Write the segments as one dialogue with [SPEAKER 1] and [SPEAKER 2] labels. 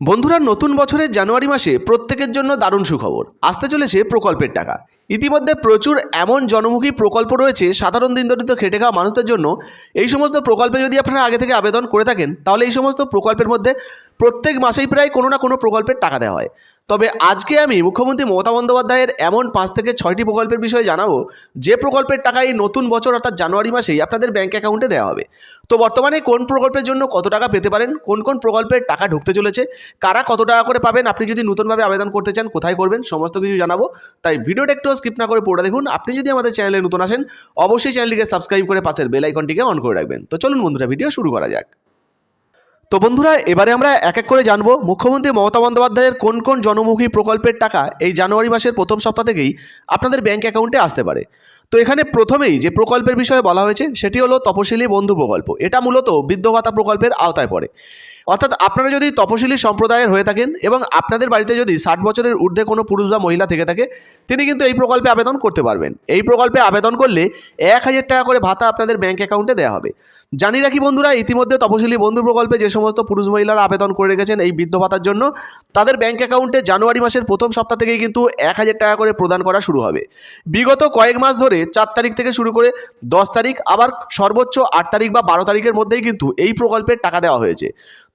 [SPEAKER 1] বন্ধুরা, নতুন বছরের জানুয়ারি মাসে প্রত্যেকের জন্য দারুণ সুখবর। আসতে চলেছে প্রকল্পের টাকা। ইতিমধ্যে প্রচুর এমন জনমুখী প্রকল্প রয়েছে, সাধারণ দিন দরিদ্র খেটে খাওয়া মানুষদের জন্য। এই সমস্ত প্রকল্পে যদি আপনারা আগে থেকে আবেদন করে থাকেন, তাহলে এই সমস্ত প্রকল্পের মধ্যে প্রত্যেক মাসেই প্রায় কোনো না কোনো প্রকল্পের টাকা দেওয়া হয়। তবে আজকে আমি মুখ্যমন্ত্রী মমতা বন্দ্যোপাধ্যায়ের এমন পাঁচ থেকে ছয়টি প্রকল্পের বিষয়ে জানাব। যে প্রকল্পের টাকা এই নতুন বছর অর্থাৎ জানুয়ারি মাসেই আপনাদের ব্যাঙ্ক অ্যাকাউন্টে দেওয়া হবে। তো বর্তমানে কোন প্রকল্পের জন্য কত টাকা পেতে পারেন? কোন কোন প্রকল্পের টাকা ঢুকতে চলেছে? কারা কত টাকা করে পাবেন? আপনি যদি নতুনভাবে আবেদন করতে চান, কোথায় করবেন? সমস্ত কিছু জানাব। তাই ভিডিওটা একটু স্কিপ না করে পড়ে দেখুন। আপনি যদি আমাদের চ্যানেলে নতুন আসেন, অবশ্যই চ্যানেলটিকে সাবস্ক্রাইব করে পাশের বেল আইকনটিকে অন করে রাখবেন। তো চলুন বন্ধুরা ভিডিও শুরু করা যাক। তো বন্ধুরা, এবারে আমরা এক এক করে জানব মুখ্যমন্ত্রী মমতা বন্দ্যোপাধ্যায়ের কোন কোন জনমুখী প্রকল্পের টাকা এই জানুয়ারি মাসের প্রথম সপ্তাহ থেকেই আপনাদের ব্যাঙ্ক অ্যাকাউন্টে আসতে পারে। তো এখানে প্রথমেই যে প্রকল্পের বিষয়ে বলা হয়েছে, সেটি হলো তপশিলি বন্ধু প্রকল্প। এটা মূলত বৃদ্ধ ভাতা প্রকল্পের আওতায় পড়ে। অর্থাৎ আপনারা যদি তপশিলি সম্প্রদায়ের হয়ে থাকেন এবং আপনাদের বাড়িতে যদি ষাট বছরের ঊর্ধ্বে কোনো পুরুষ বা মহিলা থেকে থাকে, তিনি কিন্তু এই প্রকল্পে আবেদন করতে পারবেন। এই প্রকল্পে আবেদন করলে এক হাজার টাকা করে ভাতা আপনাদের ব্যাঙ্ক অ্যাকাউন্টে দেওয়া হবে। জানি রাখি বন্ধুরা, ইতিমধ্যে তপশিলি বন্ধু প্রকল্পে যে সমস্ত পুরুষ মহিলারা আবেদন করে রেখেছেন এই বৃদ্ধ ভাতার জন্য, তাদের ব্যাঙ্ক অ্যাকাউন্টে জানুয়ারি মাসের প্রথম সপ্তাহ থেকেই কিন্তু এক হাজার টাকা করে প্রদান করা শুরু হবে। বিগত কয়েক মাস ধরে চার তারিখ থেকে শুরু করে দশ তারিখ, আবার সর্বোচ্চ আট তারিখ বা বারো তারিখের মধ্যেই কিন্তু এই প্রকল্পের টাকা দেওয়া হয়েছে।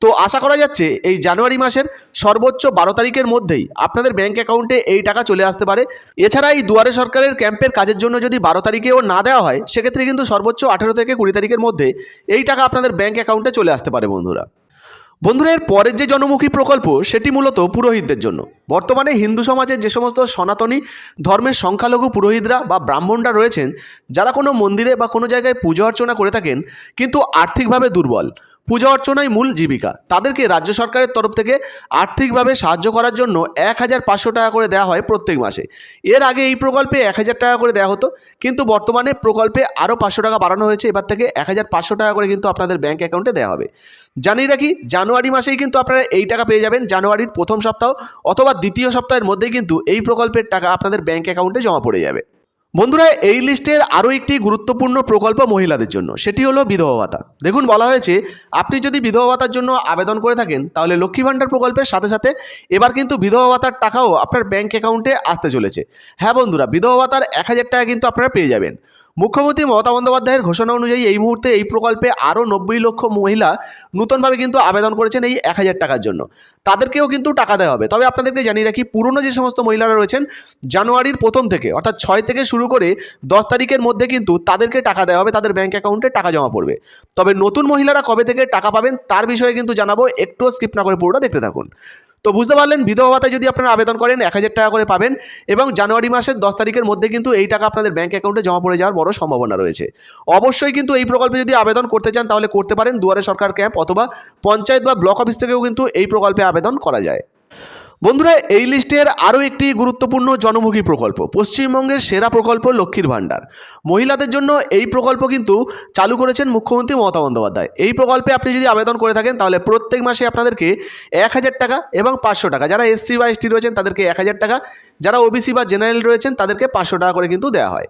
[SPEAKER 1] তো আশা করা যাচ্ছে এই জানুয়ারি মাসের সর্বোচ্চ বারো তারিখের মধ্যেই আপনাদের ব্যাঙ্ক অ্যাকাউন্টে এই টাকা চলে আসতে পারে। এছাড়া এই দুয়ারে সরকারের ক্যাম্পের কাজের জন্য যদি বারো তারিখেও না দেওয়া হয়, সেক্ষেত্রে কিন্তু সর্বোচ্চ আঠেরো থেকে কুড়ি তারিখের মধ্যে এই টাকা আপনাদের ব্যাঙ্ক অ্যাকাউন্টে চলে আসতে পারে বন্ধুরা। বন্ধুরা, এর পরের যে জনমুখী প্রকল্প, সেটি মূলত পুরোহিতদের জন্য। বর্তমানে হিন্দু সমাজের যে সমস্ত সনাতনী ধর্মের সংখ্যালঘু পুরোহিতরা বা ব্রাহ্মণরা রয়েছেন, যারা কোনো মন্দিরে বা কোনো জায়গায় পুজো অর্চনা করে থাকেন, কিন্তু আর্থিকভাবে দুর্বল। পূজা অর্চনাই মূল জীবিকা। তাদেরকে রাজ্য সরকারের তরফ থেকে আর্থিকভাবে সাহায্য করার জন্য এক হাজার পাঁচশো টাকা করে দেওয়া হয় প্রত্যেক মাসে। এর আগে এই প্রকল্পে এক হাজার টাকা করে দেওয়া হতো, কিন্তু বর্তমানে প্রকল্পে আরও পাঁচশো টাকা বাড়ানো হয়েছে। এবার থেকে এক হাজার পাঁচশো টাকা করে কিন্তু আপনাদের ব্যাঙ্ক অ্যাকাউন্টে দেওয়া হবে। জানিয়ে রাখি, জানুয়ারি মাসেই কিন্তু আপনারা এই টাকা পেয়ে যাবেন। জানুয়ারির প্রথম সপ্তাহ অথবা দ্বিতীয় সপ্তাহের মধ্যেই কিন্তু এই প্রকল্পের টাকা আপনাদের ব্যাঙ্ক অ্যাকাউন্টে জমা পড়ে যাবে। বন্ধুরা, এই লিস্টের আরও একটি গুরুত্বপূর্ণ প্রকল্প মহিলাদের জন্য, সেটি হলো বিধবা ভাতা। দেখুন, বলা হয়েছে, আপনি যদি বিধবা ভাতার জন্য আবেদন করে থাকেন, তাহলে লক্ষ্মী ভাণ্ডার প্রকল্পের সাথে সাথে এবার কিন্তু বিধবা ভাতার টাকাও আপনার ব্যাঙ্ক অ্যাকাউন্টে আসতে চলেছে। হ্যাঁ বন্ধুরা, বিধবা ভাতার এক হাজার টাকা কিন্তু আপনারা পেয়ে যাবেন। মুখ্যমন্ত্রী মমতা বন্দ্যোপাধ্যায়ের ঘোষণা অনুযায়ী এই মুহূর্তে এই প্রকল্পে আরও নব্বই লক্ষ মহিলা নূতনভাবে কিন্তু আবেদন করেছেন এই এক হাজার টাকার জন্য। তাদেরকেও কিন্তু টাকা দেওয়া হবে। তবে আপনাদেরকে জানিয়ে রাখি, পুরনো যে সমস্ত মহিলারা রয়েছেন, জানুয়ারির প্রথম থেকে, অর্থাৎ ছয় থেকে শুরু করে দশ তারিখের মধ্যে কিন্তু তাদেরকে টাকা দেওয়া হবে, তাদের ব্যাঙ্ক অ্যাকাউন্টে টাকা জমা পড়বে। তবে নতুন মহিলারা কবে থেকে টাকা পাবেন, তার বিষয়ে কিন্তু জানাব, একটুও স্কিপ না করে পুরোটা দেখতে থাকুন। তো বুঝতে পারলেন, বিধবা ভাতায় যদি আপনারা আবেদন করেন, এক হাজার টাকা করে পাবেন এবং জানুয়ারি মাসের দশ তারিখের মধ্যে কিন্তু এই টাকা আপনাদের ব্যাঙ্ক অ্যাকাউন্টে জমা পড়ে যাওয়ার বড় সম্ভাবনা রয়েছে। অবশ্যই কিন্তু এই প্রকল্পে যদি আবেদন করতে চান, তাহলে করতে পারেন দুয়ারে সরকার ক্যাম্প অথবা পঞ্চায়েত বা ব্লক অফিস থেকেও কিন্তু এই প্রকল্পে আবেদন করা যায়। বন্ধুরা, এই লিস্টের আরও একটি গুরুত্বপূর্ণ জনমুখী প্রকল্প, পশ্চিমবঙ্গের সেরা প্রকল্প লক্ষ্মীর ভাণ্ডার। মহিলাদের জন্য এই প্রকল্প কিন্তু চালু করেছেন মুখ্যমন্ত্রী মমতা বন্দ্যোপাধ্যায়। এই প্রকল্পে আপনি যদি আবেদন করে থাকেন, তাহলে প্রত্যেক মাসে আপনাদেরকে এক হাজার টাকা এবং পাঁচশো টাকা, যারা এসসি বা এসটি রয়েছেন, তাদেরকে এক হাজার টাকা যারা ওবিসি বা জেনারেল রয়েছেন, তাদেরকে পাঁচশো টাকা করে কিন্তু দেওয়া হয়।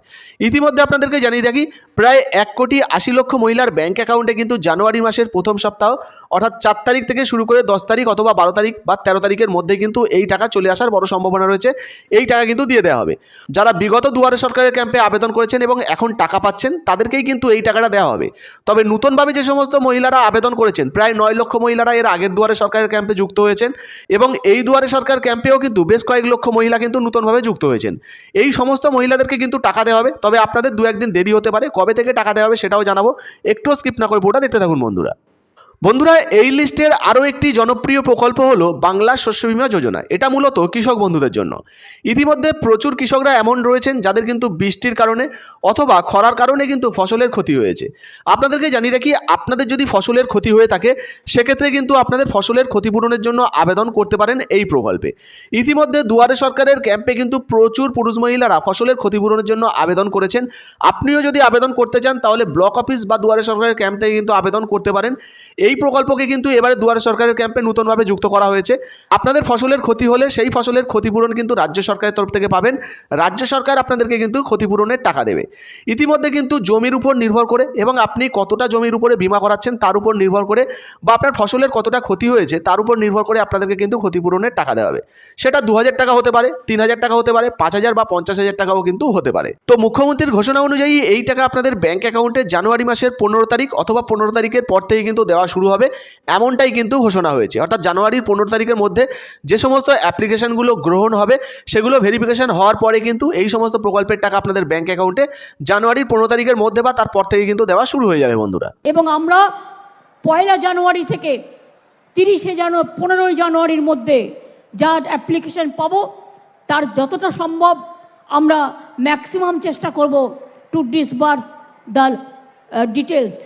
[SPEAKER 1] ইতিমধ্যে আপনাদেরকে জানিয়ে রাখি প্রায় এক কোটি আশি লক্ষ মহিলার ব্যাঙ্ক অ্যাকাউন্টে কিন্তু জানুয়ারি মাসের প্রথম সপ্তাহ, অর্থাৎ চার তারিখ থেকে শুরু করে দশ তারিখ অথবা বারো তারিখ বা তেরো তারিখের মধ্যে কিন্তু এই টাকা চলে আসার বড় সম্ভাবনা রয়েছে। এই টাকা কিন্তু দিয়ে দেওয়া হবে। যারা বিগত দুয়ারে সরকারের ক্যাম্পে আবেদন করেছেন এবং এখন টাকা পাচ্ছেন, তাদেরকেই কিন্তু এই টাকাটা দেওয়া হবে। তবে নতুনভাবে যে সমস্ত মহিলারা আবেদন করেছেন, প্রায় নয় লক্ষ মহিলারা এর আগের দুয়ারে সরকারের ক্যাম্পে যুক্ত হয়েছেন এবং এই দুয়ারে সরকার ক্যাম্পেও কিন্তু বেশ কয়েক লক্ষ মহিলা কিন্তু নতুনভাবে যুক্ত হয়েছেন। এই সমস্ত মহিলাদেরকে কিন্তু টাকা দেওয়া হবে। তবে আপনাদের দু একদিন দেরি হতে পারে। কবে থেকে টাকা দেওয়া হবে সেটাও জানাব। একটুও স্কিপ না করে পুরোটা দেখতে থাকুন, বন্ধুরা। বন্ধুরা, এই লিস্টের আরও একটি জনপ্রিয় প্রকল্প হলো বাংলা শস্য বীমা যোজনা। এটা মূলত কৃষক বন্ধুদের জন্য। ইতিমধ্যে প্রচুর কৃষকরা এমন রয়েছেন যাদের কিন্তু বৃষ্টির কারণে অথবা খরার কারণে কিন্তু ফসলের ক্ষতি হয়েছে। আপনাদেরকে জানিয়ে রাখি, আপনাদের যদি ফসলের ক্ষতি হয়ে থাকে, সেক্ষেত্রে কিন্তু আপনাদের ফসলের ক্ষতিপূরণের জন্য আবেদন করতে পারেন এই প্রকল্পে। ইতিমধ্যে দুয়ারে সরকারের ক্যাম্পে কিন্তু প্রচুর পুরুষ মহিলারা ফসলের ক্ষতিপূরণের জন্য আবেদন করেছেন। আপনিও যদি আবেদন করতে চান, তাহলে ব্লক অফিস বা দুয়ারে সরকারের ক্যাম্প থেকে কিন্তু আবেদন করতে পারেন। এই এই প্রকল্পকে কিন্তু এবারে দুয়ারে সরকারের ক্যাম্পে নতুনভাবে যুক্ত করা হয়েছে। আপনাদের ফসলের ক্ষতি হলে সেই ফসলের ক্ষতিপূরণ কিন্তু রাজ্য সরকারের তরফ থেকে পাবেন। রাজ্য সরকার আপনাদেরকে কিন্তু ক্ষতিপূরণের টাকা দেবে। ইতিমধ্যে কিন্তু জমির উপর নির্ভর করে এবং আপনি কতটা জমির উপরে বিমা করাচ্ছেন তার উপর নির্ভর করে বা আপনার ফসলের কতটা ক্ষতি হয়েছে তার উপর নির্ভর করে আপনাদেরকে কিন্তু ক্ষতিপূরণের টাকা দেওয়া হবে। সেটা দু হাজার টাকা হতে পারে তিন হাজার টাকা হতে পারে পাঁচ হাজার বা পঞ্চাশ হাজার টাকাও কিন্তু হতে পারে। তো মুখ্যমন্ত্রীর ঘোষণা অনুযায়ী এই টাকা আপনাদের ব্যাংক অ্যাকাউন্টে জানুয়ারি মাসের পনেরো তারিখ অথবা পনেরো তারিখের পর থেকে কিন্তু দেওয়া শুরু হবে, এমনটাই কিন্তু ঘোষণা হয়েছে। অর্থাৎ জানুয়ারির পনেরো তারিখের মধ্যে যে সমস্ত অ্যাপ্লিকেশনগুলো গ্রহণ হবে, সেগুলো ভেরিফিকেশান হওয়ার পরে কিন্তু এই সমস্ত প্রকল্পের টাকা আপনাদের ব্যাংক অ্যাকাউন্টে জানুয়ারির পনেরো তারিখের মধ্যে বা তারপর থেকে কিন্তু দেওয়া শুরু হয়ে যাবে বন্ধুরা।
[SPEAKER 2] এবং আমরা পয়লা জানুয়ারি থেকে তিরিশে জানুয়ারি পনেরোই জানুয়ারির মধ্যে যা অ্যাপ্লিকেশন পাবো, তার যতটা সম্ভব আমরা ম্যাক্সিমাম চেষ্টা করব টু ডিসবার্স দ্য ডিটেলস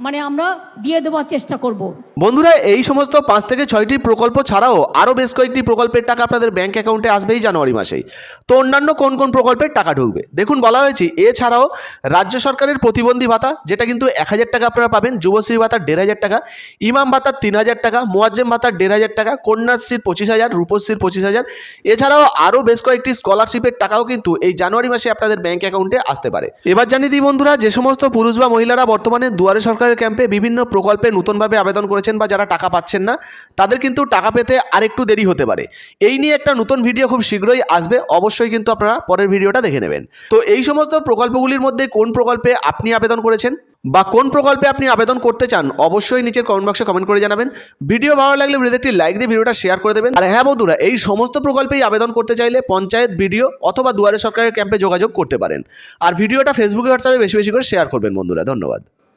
[SPEAKER 2] মানে আমরা দিয়ে দেওয়ার চেষ্টা করব।
[SPEAKER 1] বন্ধুরা, এই সমস্ত পাঁচ থেকে ছয়টি প্রকল্প ছাড়াও আরও বেশ কয়েকটি প্রকল্পের টাকা আপনাদের ব্যাঙ্ক অ্যাকাউন্টে আসবেই জানুয়ারি মাসেই। তো অন্যান্য কোন কোন প্রকল্পের টাকা ঢুকবে? দেখুন, বলা হয়েছে, এছাড়াও রাজ্য সরকারের প্রতিবন্ধী ভাতা, যেটা কিন্তু এক হাজার টাকা আপনারা পাবেন, যুবশ্রী ভাতা দেড় হাজার টাকা, ইমাম ভাতার তিন হাজার টাকা, মোয়াজ্জেম ভাতার দেড় হাজার টাকা, কন্যাশ্রীর পঁচিশ হাজার, রূপশ্রীর পঁচিশ হাজার, এছাড়াও আরও বেশ কয়েকটি স্কলারশিপের টাকাও কিন্তু এই জানুয়ারি মাসে আপনাদের ব্যাঙ্ক অ্যাকাউন্টে আসতে পারে। এবার জানিয়ে দিই বন্ধুরা, যে সমস্ত পুরুষ বা মহিলারা বর্তমানে দুয়ারে সরকারের ক্যাম্পে বিভিন্ন প্রকল্পে নতুনভাবে আবেদন করেছেন বা যারা টাকা পাচ্ছেন না, তাদের কিন্তু টাকা পেতে আরেকটু দেরি হতে পারে। এই নিয়ে একটা নতুন ভিডিও খুব শীঘ্রই আসবে, অবশ্যই কিন্তু আপনারা পরের ভিডিওটা দেখে নেবেন। তো এই সমস্ত প্রকল্পগুলির মধ্যে কোন প্রকল্পে আপনি আবেদন করেছেন বা কোন প্রকল্পে আপনি আবেদন করতে চান, অবশ্যই নিচের কমেন্ট বক্সে কমেন্ট করে জানাবেন। ভিডিও ভালো লাগলে ভিডিওতে একটি লাইক দিয়ে ভিডিওটা শেয়ার করে দেবেন। আর হ্যাঁ বন্ধুরা, এই সমস্ত প্রকল্পেই আবেদন করতে চাইলে পঞ্চায়েত ভিডিও অথবা দুয়ারে সরকারের ক্যাম্পে যোগাযোগ করতে পারেন। আর ভিডিওটা ফেসবুকে হোয়াটসঅ্যাপে বেশি বেশি করে শেয়ার করবেন বন্ধুরা, ধন্যবাদ।